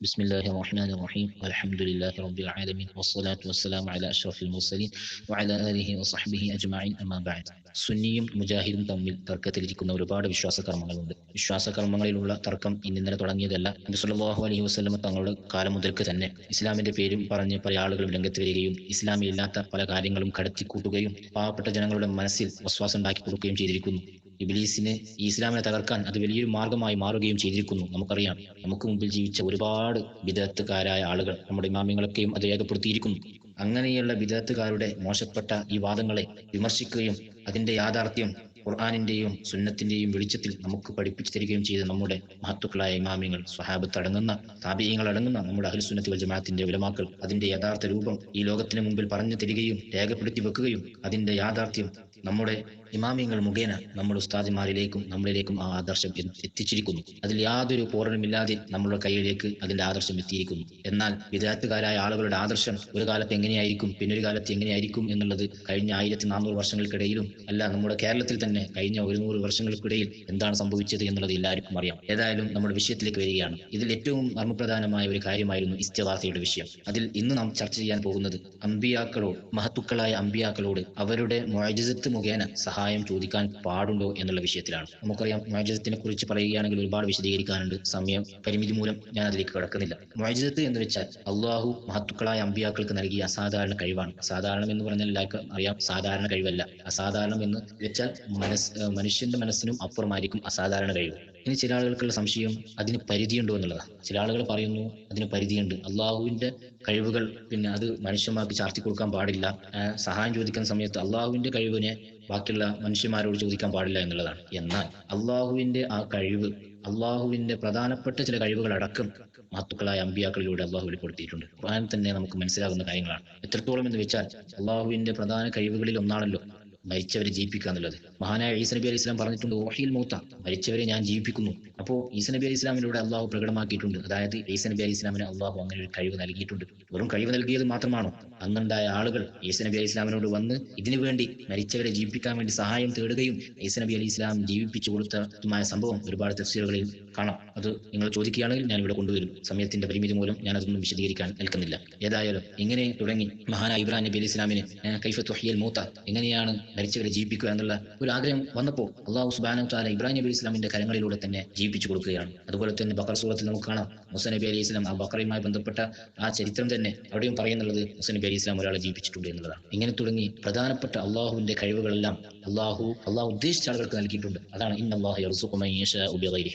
بسم الله الرحمن الرحيم والحمد لله رب العالمين والصلاة والسلام على أشرف المرسلين وعلى آله وصحبه أجمعين أما بعد സുന്നിയും മുജാഹിദും തമ്മിൽ തർക്കത്തിലിരിക്കുന്ന ഒരുപാട് വിശ്വാസകർമ്മങ്ങളുണ്ട് വിശ്വാസകർമ്മങ്ങളിലുള്ള തർക്കം ഇന്നിന്നലെ തുടങ്ങിയതല്ല നബി സല്ലല്ലാഹു അലൈഹി വസല്ലം തങ്ങളുടെ കാലം മുതൽക്ക് തന്നെ ഇസ്ലാമിന്റെ പേരും പറഞ്ഞ് പല ആളുകളും രംഗത്ത് വരികയും ഇസ്ലാമിലില്ലാത്ത പല കാര്യങ്ങളും കടത്തിക്കൂട്ടുകയും പാവപ്പെട്ട ജനങ്ങളുടെ മനസ്സിൽ വിശ്വാസം ഉണ്ടാക്കി കൊടുക്കുകയും ചെയ്തിരിക്കുന്നു ഇബിലീസിന് ഈ ഇസ്ലാമിനെ തകർക്കാൻ അത് വലിയൊരു മാർഗമായി മാറുകയും ചെയ്തിരിക്കുന്നു. നമുക്കറിയാം. നമുക്ക് മുമ്പിൽ ജീവിച്ച ഒരുപാട് വിദഗ്ധക്കാരായ ആളുകൾ നമ്മുടെ ഇമാമ്യങ്ങളൊക്കെയും അത് രേഖപ്പെടുത്തിയിരിക്കുന്നു. അങ്ങനെയുള്ള വിദഗ്ധക്കാരുടെ മോശപ്പെട്ട ഈ വാദങ്ങളെ വിമർശിക്കുകയും അതിന്റെ യാഥാർത്ഥ്യം ഖുർആാനിന്റെയും സുന്നത്തിന്റെയും വെളിച്ചത്തിൽ നമുക്ക് പഠിപ്പിച്ചു തരികയും ചെയ്ത നമ്മുടെ മഹത്തുക്കളായ ഇമാമിങ്ങൾ സ്വഹാബത്ത് അടങ്ങുന്ന താപീയങ്ങൾ അടങ്ങുന്ന നമ്മുടെ അഹ്ലുസുന്നത്തി വൽ ജമാഅത്തിന്റെ വിലമാക്കൾ അതിന്റെ യഥാർത്ഥ രൂപം ഈ ലോകത്തിന് മുമ്പിൽ പറഞ്ഞു തരികയും രേഖപ്പെടുത്തി വെക്കുകയും അതിന്റെ യാഥാർത്ഥ്യം നമ്മുടെ ഇമാമിയങ്ങൾ മുഖേന നമ്മുടെ ഉസ്താദിമാരിലേക്കും നമ്മളിലേക്കും ആ ആദർശം എത്തിച്ചിരിക്കുന്നു. അതിൽ യാതൊരു പോറലുമില്ലാതെ നമ്മുടെ കയ്യിലേക്ക് അതിന്റെ ആദർശം എത്തിയിരിക്കുന്നു. എന്നാൽ വിദ്യാർത്ഥികാരായ ആളുകളുടെ ആദർശം ഒരു കാലത്ത് എങ്ങനെയായിരിക്കും പിന്നൊരു കാലത്ത് എങ്ങനെയായിരിക്കും എന്നുള്ളത് കഴിഞ്ഞ ആയിരത്തി നാനൂറ് വർഷങ്ങൾക്കിടയിലും അല്ല നമ്മുടെ കേരളത്തിൽ തന്നെ കഴിഞ്ഞ ഒരു നൂറ് വർഷങ്ങൾക്കിടയിൽ എന്താണ് സംഭവിച്ചത് എന്നുള്ളത് എല്ലാവർക്കും അറിയാം. ഏതായാലും നമ്മുടെ വിഷയത്തിലേക്ക് വരികയാണ്. ഇതിൽ ഏറ്റവും മർമ്മപ്രധാനമായ ഒരു കാര്യമായിരുന്നു ഇസ്തിവാസയുടെ വിഷയം. അതിൽ ഇന്ന് നാം ചർച്ച ചെയ്യാൻ പോകുന്നത് അമ്പിയാക്കളോട് മഹത്തുക്കളായ അമ്പിയാക്കളോട് അവരുടെ മൊഴജിസത്ത് മുഖേന സഹായം ചോദിക്കാൻ പാടുണ്ടോ എന്നുള്ള വിഷയത്തിലാണ്. നമുക്കറിയാം മൊഴജിസത്തിനെ കുറിച്ച് പറയുകയാണെങ്കിൽ ഒരുപാട് വിശദീകരിക്കാനുണ്ട്. സമയം പരിമിതി മൂലം ഞാൻ അതിലേക്ക് കിടക്കുന്നില്ല. മൊഴജിസത്ത് എന്ന് വെച്ചാൽ അള്ളാഹു മഹത്തുക്കളായ അമ്പിയാക്കൾക്ക് നൽകിയ അസാധാരണ കഴിവാണ്. സാധാരണം എന്ന് പറഞ്ഞാൽ എല്ലാവർക്കും അറിയാം സാധാരണ കഴിവല്ല. അസാധാരണം എന്ന് വെച്ചാൽ മനസ് മനുഷ്യന്റെ മനസ്സിനും അപ്പുറമായിരിക്കും അസാധാരണ കഴിവ്. ഇനി ചില ആളുകൾക്കുള്ള സംശയം അതിന് പരിധിയുണ്ടോ എന്നുള്ളതാണ്. ചില ആളുകൾ പറയുന്നു അതിന് പരിധിയുണ്ട്. അള്ളാഹുവിന്റെ കഴിവുകൾ പിന്നെ അത് മനുഷ്യന്മാർക്ക് ചാർത്തി കൊടുക്കാൻ പാടില്ല. സഹായം ചോദിക്കുന്ന സമയത്ത് അള്ളാഹുവിന്റെ കഴിവിനെ ബാക്കിയുള്ള മനുഷ്യന്മാരോട് ചോദിക്കാൻ പാടില്ല എന്നുള്ളതാണ്. എന്നാൽ അള്ളാഹുവിന്റെ ആ കഴിവ് അള്ളാഹുവിന്റെ പ്രധാനപ്പെട്ട ചില കഴിവുകൾ അടക്കം മാത്തുക്കളായ അമ്പിയാക്കളിലൂടെ അള്ളാഹു വെളിപ്പെടുത്തിയിട്ടുണ്ട്. ഖുർആൻ തന്നെ നമുക്ക് മനസ്സിലാകുന്ന കാര്യങ്ങളാണ്. എത്രത്തോളം എന്ന് വെച്ചാൽ അള്ളാഹുവിന്റെ പ്രധാന കഴിവുകളിൽ ഒന്നാണല്ലോ മരിച്ചവരെ ജീവിപ്പിക്കുക എന്നുള്ളത്. മഹാനായ ഈസ നബി അലൈഹി ഇസ്ലാം പറഞ്ഞിട്ടുണ്ട് ഓഹിൽ മൂത്ത മരിച്ചവരെ ഞാൻ ജീവിപ്പിക്കുന്നു. അപ്പോൾ ഈസ നബി അലൈഹി ഇസ്ലാമിലൂടെ അള്ളാഹു പ്രകടമാക്കിയിട്ടുണ്ട്. അതായത് ഈസ നബി അലൈഹി ഇസ്ലാമിന് അള്ളാഹു അങ്ങനെ ഒരു കഴിവ് നൽകിയിട്ടുണ്ട്. വെറും കഴിവ് നൽകിയത് മാത്രമാണോ? അന്നുണ്ടായ ആളുകൾ ഈസ നബി അലൈഹി ഇസ്ലാമിനോട് വന്ന് ഇതിനു വേണ്ടി മരിച്ചവരെ ജീവിപ്പിക്കാൻ വേണ്ടി സഹായം തേടുകയും ഈസ നബി അലൈഹി ഇസ്ലാം ജീവിപ്പിച്ചു കൊടുത്തതുമായ സംഭവം ഒരുപാട് തഫ്സീറുകളിൽ കാണാം. അത് നിങ്ങൾ ചോദിക്കുകയാണെങ്കിൽ ഞാൻ ഇവിടെ കൊണ്ടുവരും. സമയത്തിന്റെ പരിമിതി മൂലം ഞാൻ അതൊന്നും വിശദീകരിക്കാൻ നിൽക്കുന്നില്ല. ഏതായാലും ഇങ്ങനെ തുടങ്ങി മഹാനായ ഇബ്രാഹിം നബി അലൈഹി ഇസ്ലാമിന് കൈഫത്ത് തുഹിയൽ മൂത്ത എങ്ങനെയാണ് മരിച്ചവരെ ജീവിപ്പിക്കുക എന്നുള്ള ഒരു ആഗ്രഹം വന്നപ്പോൾ അള്ളാഹു സുബാന ഇബ്രാഹിം നബി ഇസ്ലാമിന്റെ കരങ്ങളിലൂടെ തന്നെ ജീവിപ്പിച്ചു കൊടുക്കുകയാണ്. അതുപോലെ തന്നെ ബക്കർ സൂറത്തിൽ നമുക്ക് കാണാം മുസ നബി അലി ഇസ്ലാം ആ ബക്കറയുമായി ബന്ധപ്പെട്ട ആ ചരിത്രം തന്നെ അവിടെയും പറയുന്നുള്ളത് മുസ നബി അലി ഇസ്ലാം ഒരാളെ ജീവിപ്പിച്ചിട്ടുണ്ട് എന്നുള്ളതാണ്. ഇങ്ങനെ തുടങ്ങി പ്രധാനപ്പെട്ട അള്ളാഹുവിന്റെ കഴിവുകളെല്ലാം അള്ളാഹു അള്ളാഹു ഉദ്ദേശിച്ച ആളുകൾക്ക് നൽകിയിട്ടുണ്ട്. അതാണ് ഇന്ന് അള്ളാഹു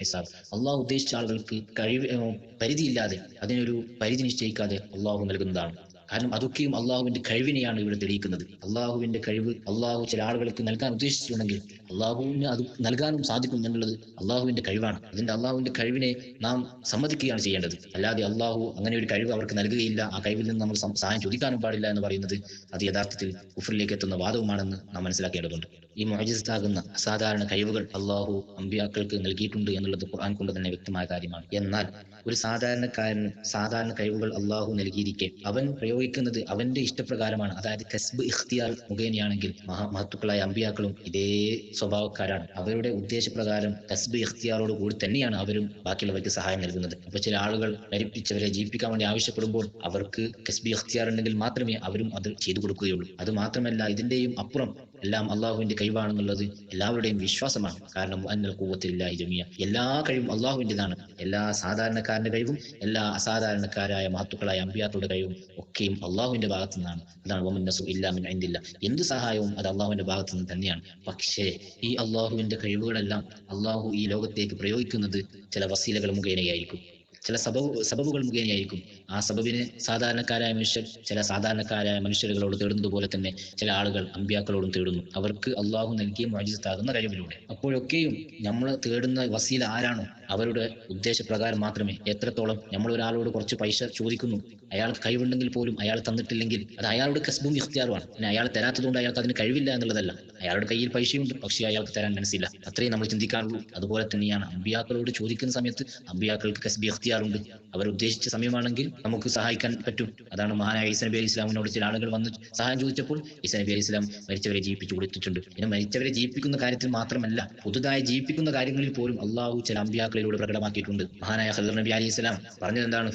ഹിസാബ്. അള്ളാഹു ഉദ്ദേശിച്ച ആളുകൾക്ക് കഴിവ് പരിധിയില്ലാതെ അതിനൊരു പരിധി നിശ്ചയിക്കാതെ അള്ളാഹു നൽകുന്നതാണ്. കാരണം അതൊക്കെയും അള്ളാഹുവിന്റെ കഴിവിനെയാണ് ഇവിടെ തെളിയിക്കുന്നത്. അള്ളാഹുവിന്റെ കഴിവ് അള്ളാഹു ചില ആളുകൾക്ക് നൽകാൻ ഉദ്ദേശിച്ചിട്ടുണ്ടെങ്കിൽ അള്ളാഹുവിന് അത് നൽകാനും സാധിക്കും എന്നുള്ളത് അള്ളാഹുവിന്റെ കഴിവാണ്. അതിന്റെ അള്ളാഹുവിന്റെ കഴിവിനെ നാം സമ്മതിക്കുകയാണ് ചെയ്യേണ്ടത്. അല്ലാതെ അള്ളാഹു അങ്ങനെ ഒരു കഴിവ് അവർക്ക് നൽകുകയില്ല. ആ കഴിവിൽ നിന്ന് നമ്മൾ സഹായം ചോദിക്കാനും പാടില്ല എന്ന് പറയുന്നത് അത് യഥാർത്ഥത്തിൽ കുഫറിലേക്ക് എത്തുന്ന വാദവുമാണെന്ന് നാം മനസ്സിലാക്കേണ്ടതുണ്ട്. ഈ മൊഹജിസ്ഥാകുന്ന അസാധാരണ കഴിവുകൾ അള്ളാഹു അമ്പിയാക്കൾക്ക് നൽകിയിട്ടുണ്ട് എന്നുള്ളത് ഖുർആൻ കൊണ്ട് തന്നെ വ്യക്തമായ കാര്യമാണ്. എന്നാൽ ഒരു സാധാരണക്കാരന് സാധാരണ കഴിവുകൾ അള്ളാഹു നൽകിയിരിക്കെ അവൻ പ്രയോഗിക്കുന്നത് അവന്റെ ഇഷ്ടപ്രകാരമാണ്. അതായത് കസ്ബ് ഇഖ്തിയാർ മുഖേനയാണെങ്കിൽ മഹാ മഹത്തുക്കളായ അമ്പിയാക്കളും ഇതേ സ്വഭാവക്കാരാണ്. അവരുടെ ഉദ്ദേശപ്രകാരം കസ്ബ് ഇഖ്തിയാറോട് കൂടി തന്നെയാണ് അവരും ബാക്കിയുള്ളവർക്ക് സഹായം നൽകുന്നത്. അപ്പൊ ചില ആളുകൾ മരിപ്പിച്ചവരെ ജീവിപ്പിക്കാൻ വേണ്ടി ആവശ്യപ്പെടുമ്പോൾ അവർക്ക് കസ്ബി ഇഖ്തിയാർ ഉണ്ടെങ്കിൽ മാത്രമേ അവരും അത് ചെയ്തു കൊടുക്കുകയുള്ളൂ. അത് മാത്രമല്ല ഇതിന്റെയും അപ്പുറം എല്ലാം അള്ളാഹുവിന്റെ കഴിവാണെന്നുള്ളത് എല്ലാവരുടെയും വിശ്വാസമാണ്. കാരണം അന്നൽ കൂവത്തില്ല ജമിയ എല്ലാ കഴിവും അള്ളാഹുവിന്റെതാണ് എല്ലാ സാധാരണക്കാരന്റെ കഴിവും എല്ലാ അസാധാരണക്കാരായ മഹത്തുക്കളായ അമ്പിയാക്കളുടെ കഴിവും ഒക്കെയും അള്ളാഹുവിന്റെ ഭാഗത്തു നിന്നാണ് അതാണ് വമൻ നസു ഇല്ലാ മിൻ ഇന്ദില്ല എന്ത് സഹായവും അത് അള്ളാഹുവിന്റെ ഭാഗത്തു നിന്ന് തന്നെയാണ്. പക്ഷേ ഈ അള്ളാഹുവിന്റെ കഴിവുകളെല്ലാം അള്ളാഹു ഈ ലോകത്തേക്ക് പ്രയോഗിക്കുന്നത് ചില വസീലകൾ മുഖേനയായിരിക്കും. ചില സബബ് സബബുകൾ മുഖേനയായിരിക്കും. ആ സബബിന് സാധാരണക്കാരായ മനുഷ്യർ ചില സാധാരണക്കാരായ മനുഷ്യരുകളോട് തേടുന്നത് പോലെ തന്നെ ചില ആളുകൾ അമ്പ്യാക്കളോടും തേടുന്നു. അവർക്ക് അള്ളാഹു നൽകിയ മോചിതത്താകുന്ന കഴിവിലൂടെ. അപ്പോഴൊക്കെയും നമ്മൾ തേടുന്ന വസീല ആരാണോ അവരുടെ ഉദ്ദേശപ്രകാരം മാത്രമേ എത്രത്തോളം നമ്മൾ ഒരാളോട് കുറച്ച് പൈസ ചോദിക്കുന്നു. അയാൾക്ക് കഴിവുണ്ടെങ്കിൽ പോലും അയാൾ തന്നിട്ടില്ലെങ്കിൽ അത് അയാളുടെ കസ്ബും ഇഖ്തിയാറുമാണ്. പിന്നെ അയാൾ തരാത്തതുകൊണ്ട് അയാൾക്ക് അതിന് കഴിവില്ല എന്നുള്ളതല്ല. അയാളുടെ കയ്യിൽ പൈസയുണ്ട് പക്ഷേ അയാൾക്ക് തരാൻ മനസ്സില്ല. അത്രയും നമ്മൾ ചിന്തിക്കാറുള്ളൂ. അതുപോലെ തന്നെയാണ് അമ്പിയാക്കളോട് ചോദിക്കുന്ന സമയത്ത് അമ്പിയാക്കൾക്ക് കസ്ബി ഇഖ്തിയാറുണ്ട് അവർ ഉദ്ദേശിച്ച സമയമാണെങ്കിൽ നമുക്ക് സഹായിക്കാൻ പറ്റും. അതാണ് മഹാനായ ഈസ നബി അലി ഇസ്ലാമിനോട് ചില ആളുകൾ വന്ന് സഹായം ചോദിച്ചപ്പോൾ ഈസ നബി അലി ഇസ്ലാം മരിച്ചവരെ ജീവിപ്പിച്ചു കൊടുത്തിട്ടുണ്ട്. പിന്നെ മരിച്ചവരെ ജീവിപ്പിക്കുന്ന കാര്യത്തിൽ മാത്രമല്ല പുതുതായി ജീവിപ്പിക്കുന്ന കാര്യങ്ങളിൽ പോലും അള്ളാഹു ചില അമ്പിയാക്കളിലൂടെ പ്രകടമാക്കിയിട്ടുണ്ട്. മഹാനായ ഹസർ നബി അലി ഇസ്ലാം പറഞ്ഞത് എന്താണ്?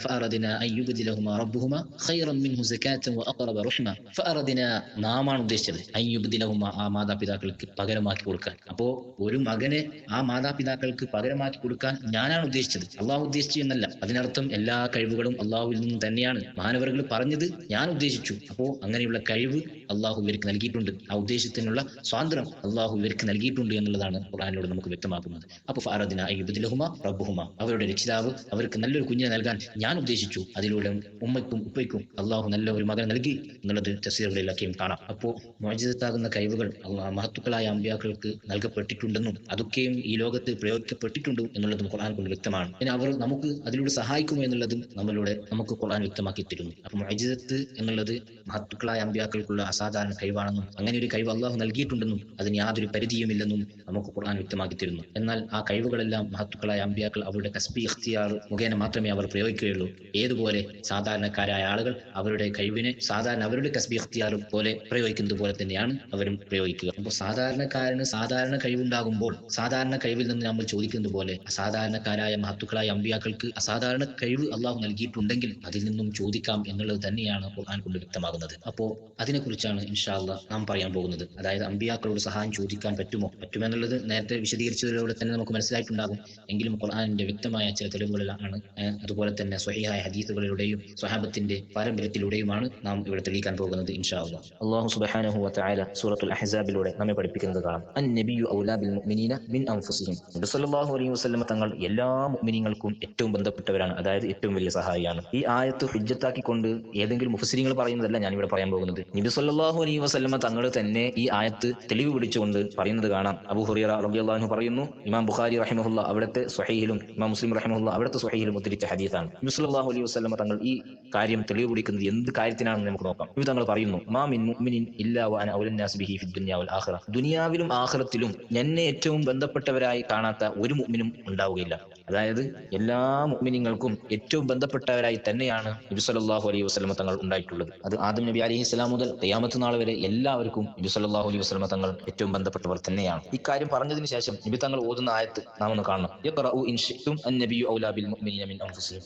നാമാണ് ഉദ്ദേശിച്ചത് അയ്യുബ്ദിലഹുമ ആ മാതാപിതാക്കൾക്ക് പകരമാക്കി കൊടുക്കാൻ. അപ്പോ ഒരു മകനെ ആ മാതാപിതാക്കൾക്ക് പകരമാക്കി കൊടുക്കാൻ ഞാനാണ് ഉദ്ദേശിച്ചത്. അള്ളാഹു ഉദ്ദേശിച്ചു എന്നല്ല. അതിനർത്ഥം എല്ലാ കഴിവുകളും അള്ളാഹുവിൽ നിന്നും തന്നെയാണ്. മാനവർകൾ പറഞ്ഞത് ഞാൻ ഉദ്ദേശിച്ചു. അപ്പോ അങ്ങനെയുള്ള കഴിവ് അള്ളാഹു ഇവർക്ക് നൽകിയിട്ടുണ്ട്. ആ ഉദ്ദേശത്തിനുള്ള സ്വാതന്ത്ര്യം അള്ളാഹു ഇവർക്ക് നൽകിയിട്ടുണ്ട് എന്നുള്ളതാണ് ഖുറാനിലൂടെ നമുക്ക് വ്യക്തമാക്കുന്നത്. അപ്പൊ ഫാറദിന അയ്യുബുദ്ലഹുമ റബ്ബുഹുമ. അവരുടെ രക്ഷിതാവ് അവർക്ക് നല്ലൊരു കുഞ്ഞിനെ നൽകാൻ ഞാൻ ഉദ്ദേശിച്ചു. അതിലൂടെ ഉമ്മയ്ക്കും ഉപ്പയ്ക്കും അള്ളാഹു നല്ല ഒരു മകൻ നൽകി എന്നുള്ളത് തസ്സീറുകളിലൊക്കെയും കാണാം. അപ്പോ മോചിതത്താകുന്ന കഴിവുകൾ മഹത്തുക്കളായ അമ്പ്യാക്കൾക്ക് നൽകപ്പെട്ടിട്ടുണ്ടെന്നും അതൊക്കെയും ഈ ലോകത്ത് പ്രയോഗിക്കപ്പെട്ടിട്ടുണ്ട് എന്നുള്ളതും ഖുർആൻ കൊണ്ട് വ്യക്തമാണ്. പിന്നെ അവർ നമുക്ക് അതിലൂടെ സഹായിക്കുന്നു എന്നുള്ളതും നമ്മളുടെ നമുക്ക് ഖുർആൻ വ്യക്തമാക്കി തരുന്നു. അപ്പൊ മോചിതത്ത് എന്നുള്ളത് മഹത്തുക്കളായ അമ്പ്യാക്കൾക്കുള്ള അസാധാരണ കഴിവാണെന്നും അങ്ങനെ ഒരു കഴിവ് അള്ളാഹു നൽകിയിട്ടുണ്ടെന്നും അതിന് യാതൊരു പരിധിയുമില്ലെന്നും നമുക്ക് ഖുർആൻ വ്യക്തമാക്കി തരുന്നു. എന്നാൽ ആ കഴിവുകളെല്ലാം മഹത്തുക്കളായ അമ്പ്യാക്കൾ അവരുടെ കസ്ബി ഇഖ്തിയാർ മുഖേന മാത്രമേ അവർ പ്രയോഗിക്കുകയുള്ളൂ. ഏതുപോലെ സാധാരണക്കാരായ ആളുകൾ അവരുടെ കഴിവിനെ സാധാരണ അവരുടെ കസ്ബി ഇഖ്തിയാർ പോലെ പ്രയോഗിക്കുന്നത് പോലെ തന്നെയാണ് അവരും പ്രയോഗിക്കുക. അപ്പോൾ സാധാരണക്കാരന് സാധാരണ കഴിവുണ്ടാകുമ്പോൾ സാധാരണ കഴിവിൽ നിന്ന് നമ്മൾ ചോദിക്കുന്നത് പോലെ അസാധാരണക്കാരായ മഹത്തുക്കളായ അമ്പിയാക്കൾക്ക് അസാധാരണ കഴിവ് അള്ളാഹു നൽകിയിട്ടുണ്ടെങ്കിൽ അതിൽ നിന്നും ചോദിക്കാം എന്നുള്ളത് തന്നെയാണ് ഖുർആൻ കൊണ്ട് വ്യക്തമാകുന്നത്. അപ്പോ അതിനെക്കുറിച്ചാണ് ഇൻഷാല്ല നാം പറയാൻ പോകുന്നത്. അതായത് അമ്പിയാക്കളോട് സഹായം ചോദിക്കാൻ പറ്റുമോ? പറ്റുമെന്നുള്ളത് നേരത്തെ വിശദീകരിച്ചതിലൂടെ തന്നെ നമുക്ക് മനസ്സിലായിട്ടുണ്ടാകും. എങ്കിലും ഖുർആാനിന്റെ വ്യക്തമായ ചില തെളിവുകളിലാണ് അതുപോലെ തന്നെ സ്വഹിയായ ഹദീസുകളിലൂടെയും സ്വഹാബത്തിന്റെ പാരമ്പര്യത്തിലൂടെയുമാണ് നാം ഇവിടെ തെളിയിക്കാൻ പോകുന്നത് ഇൻഷാ അല്ലാഹ് അള്ളാഹു സുബ്ഹാനഹു വതആല സൂറത്തുൽ അഹസാബിലൂടെ നമ്മെ പഠിപ്പിക്കുന്നത് കാണാം. അൻ നബിയു ഔലാബിൽ മുഅ്മിനീന മിൻ അൻഫുസിഹിം. നബി തങ്ങൾ എല്ലാ മുഅ്മിനീങ്ങൾക്കും ഏറ്റവും ബന്ധപ്പെട്ടവരാണ്. അതായത് ഏറ്റവും വലിയ സഹായിയാണ്. ഈ ആയത്ത് ഹുജ്ജത്താക്കിക്കൊണ്ട് ഏതെങ്കിലും മുഫസിരിങ്ങൾ പറയുന്നതല്ല ഞാൻ ഇവിടെ പറയാൻ പോകുന്നത്. നബി സല്ലല്ലാഹു അലൈഹി വസ്ലമ തങ്ങൾ തന്നെ ഈ ആയത്ത് തെളിവ് പിടിച്ചുകൊണ്ട് പറയുന്നത് കാണാം. അബു ഹുറൈറ റബിയാഹു പറയുന്നു ഇമാം ബുഖാരി റഹിമഹുല്ല അവിടുത്തെ സ്വഹീഹിലും ഇമാം മുസ്ലിം റഹിമഹുല്ല അവിടുത്തെ സ്വഹീഹിലും ഉദ്ധരിച്ച ഹദീസാണ്. നബി സല്ലല്ലാഹു അലൈഹി വസ്ലമ തങ്ങൾ ഈ കാര്യം തെളിവ് പിടിക്കുന്നത് എന്ത് കാര്യത്തിനാണെന്ന് നമുക്ക് നോക്കാം. ഇവ തങ്ങൾ പറയുന്നു ബിഹി വൽ ആഖിറ. ദുനിയാവിലും ആഖിറത്തിലും എന്നെ ഏറ്റവും ബന്ധപ്പെട്ടവരായി കാണാത്ത ഒരു മുഅ്മിനും ഉണ്ടാവുകയില്ല. അതായത് എല്ലാ മുഅ്മിനീങ്ങൾക്കും ഏറ്റവും ബന്ധപ്പെട്ടവരായി തന്നെയാണ് നബി സല്ലല്ലാഹു അലൈഹി വസ്ലമ തങ്ങൾ ഉണ്ടായിട്ടുള്ളത്. അത് ആദം നബി അലൈഹി സ്വലാം മുതൽ ഖിയാമത്ത് നാൾ വരെ എല്ലാവർക്കും നബി സല്ലല്ലാഹു അലൈഹി വസ്ലമ തങ്ങൾ ഏറ്റവും ബന്ധപ്പെട്ടവർ തന്നെയാണ്. ഇക്കാര്യം പറഞ്ഞതിന് ശേഷം നബി തങ്ങൾ ഓതുന്ന ആയത്ത് നാം ഒന്ന് കാണണം.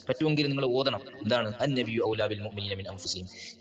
പറ്റുമെങ്കിൽ നിങ്ങൾ ഓതണം. എന്താണ്?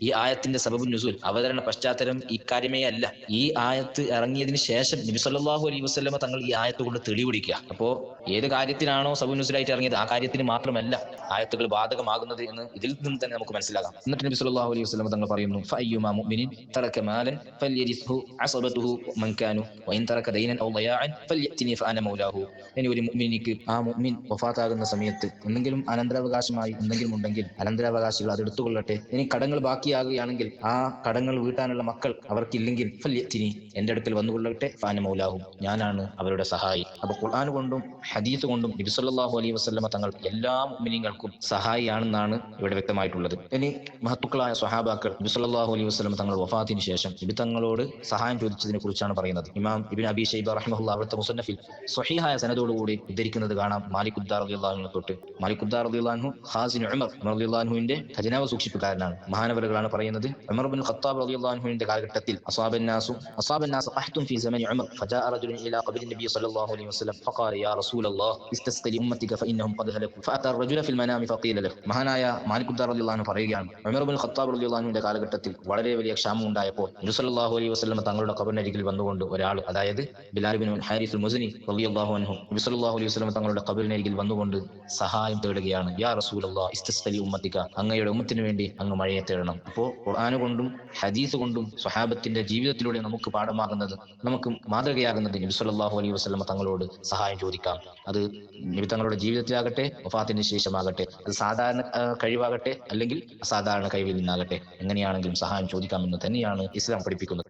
ഈ ആയത്തിന്റെ സബബുൻ നുസൂൽ അവതരണ പശ്ചാത്തലം ഇക്കാര്യമേ അല്ല. ഈ ആയത്ത് ഇറങ്ങിയതിന് ശേഷം നബി സല്ലല്ലാഹു അലൈഹി വസല്ലമ തങ്ങൾ ഈ ആയത്ത് കൊണ്ട് തെളിവിടിക്കുക. അപ്പോ ഏത് കാര്യത്തിനാണോ സബബുൻ നുസൂലായിട്ട് ഇറങ്ങിയത് ആ കാര്യത്തിന് മാത്രമല്ല ആയത്തുകൾ ബാധകമാകുന്നത് എന്ന് ഇതിൽ നിന്ന് തന്നെ നമുക്ക് മനസ്സിലാകാം. എന്നിട്ട് നബി സല്ലല്ലാഹു അലൈഹി വസല്ലം തങ്ങൾ പറയുന്നു ഫഅയ്യുമാ മുഅ്മിനിൻ തറക മാലൻ ഫൽയരിസ്ഹു അസബതുഹു മൻ കാനു വഇൻ തറക ദൈനൻ ഔ ദയാഅൻ ഫല്യതിനി ഫഅന മൗലാഹു. ഇനി ഒരു മുഅ്മിനിക്ക് ആ മുഅ്മിൻ വഫാത്താകുന്ന സമയത്ത് എന്തെങ്കിലും അനന്തരാവകാശമായി എന്തെങ്കിലും ഉണ്ടെങ്കിൽ അനന്തരാവകാശികൾ അത് എടുത്തുകൊള്ളട്ടെ. ഇനി കടങ്ങൾ ബാക്കിയാകുകയാണെങ്കിൽ ആ കടങ്ങൾ വീട്ടാനുള്ള മക്കൾ അവർക്കില്ലെങ്കിൽ ഫല്യത്തിനി എന്റെ അടുക്കൽ വന്നുകൊള്ളട്ടെ ഫാന മൗലാഹും. ഞാനാണ് അവരുടെ സഹായി. അപ്പൊ ഖുർആൻ കൊണ്ടും ഹദീസ് കൊണ്ടും നബി സല്ലല്ലാഹു അലൈഹി വസല്ലമ തങ്ങൾ എല്ലാ മുഅ്മിനീങ്ങൾക്കും സഹായിയാണെന്നാണ് ഇവിടെ വ്യക്തമായിട്ടുള്ളത് ഇനി മഹത്തുക്കളായ സ്വഹാബാക്കൾ നബി സല്ലല്ലാഹു അലൈഹി വസല്ലമ തങ്ങൾ വഫാത്തിന് ശേഷം നബി തങ്ങളോട് സഹായം ചോദിച്ചതിനെ കുറിച്ചാണ് പറയുന്നത് ഇമാം ഇബിൻ അബി ഷൈബ റഹിമഹുല്ല അവിടുത്തെ മുസന്നഫിൽ സ്വഹീഹായ സനദോടുകൂടി ഉദ്ധരിക്കുന്നത് കാണാം മാലിക് ഉദ്ദാർ റളിയല്ലാഹു തൊട്ട് മാലിക് ഉദ്ദാർ റളിയല്ലാഹു ഖാസിൻ ഉമർ റളിയല്ലാഹുവിന്റെ ഖജനാവ് സൂക്ഷിപ്പുകാരനാണ് മഹാനവറുകളാണ് പറയുന്നത് ഉമർ ബിൻ ഖത്താബ് റളിയല്ലാഹുവിന്റെ കാലഘട്ടത്തിൽ അസ്വാബൻ നാസു അസ്വാബൻ നാസ് ഖഹ്തും ഫീ സമനി ഉമർ فجاء رجل الى قبر النبي صلى الله عليه وسلم فقال يا رسول الله استسقي ഉമ്മത്തിക ഫഇന്നഹും ഖദ് ഹലകു ഫഅത റജുല ഫിൽ മനാമി ഫഖീല ലഹു. മഹാനായ മാലിക് ഉദ്ദാർ റളിയല്ലാഹു പറയുകയാണ്. ഉമർ ഇബ്നു ഖത്താബ് റളിയല്ലാഹു അൻഹുവിന്റെ കാലഘട്ടത്തിൽ വളരെ വലിയ ക്ഷാമം ഉണ്ടായപ്പോൾ നബി സല്ലല്ലാഹു അലൈഹി വസല്ലം തങ്ങളുടെ ഖബറിനരികിൽ വന്നുകൊണ്ട് ഒരാൾ അതായത് Bilal bin Haris al Muzni റളിയല്ലാഹു അൻഹു നബി സല്ലല്ലാഹു അലൈഹി വസല്ലം തങ്ങളുടെ ഖബറിനരികിൽ വന്നുകൊണ്ട് സഹായം തേടുകയാണ്. യാ റസൂലുള്ളാഹി ഇസ്തസ്ഖലി ഉമ്മത്തിക അങ്ങയുടെ ഉമ്മത്തിനു വേണ്ടി അങ്ങ് മഴയെ തേടണം. അപ്പോൾ ഖുർആൻ കൊണ്ടും ഹദീസ് കൊണ്ടും സ്വഹാബത്തിന്റെ ജീവിതത്തിലൂടെ നമുക്ക് പാഠമാകുന്നത് നമുക്ക് മാതൃകയാകുന്നത് നബി സല്ലല്ലാഹു അലൈഹി വസല്ലം തങ്ങളോട് സഹായം ചോദിക്കാം. അത് നബി തങ്ങളുടെ ജീവിതത്തിലാകട്ടെ വഫാത്തിന് ശേഷമാകട്ടെ അത് സാധാരണ കഴിവാകട്ടെ അല്ലെങ്കിൽ അസാധാരണ കഴിവിൽ നിന്നാകട്ടെ എങ്ങനെയാണെങ്കിലും സഹായം ചോദിക്കാമെന്ന് തന്നെയാണ് ഇസ്ലാം പഠിപ്പിക്കുന്നത്.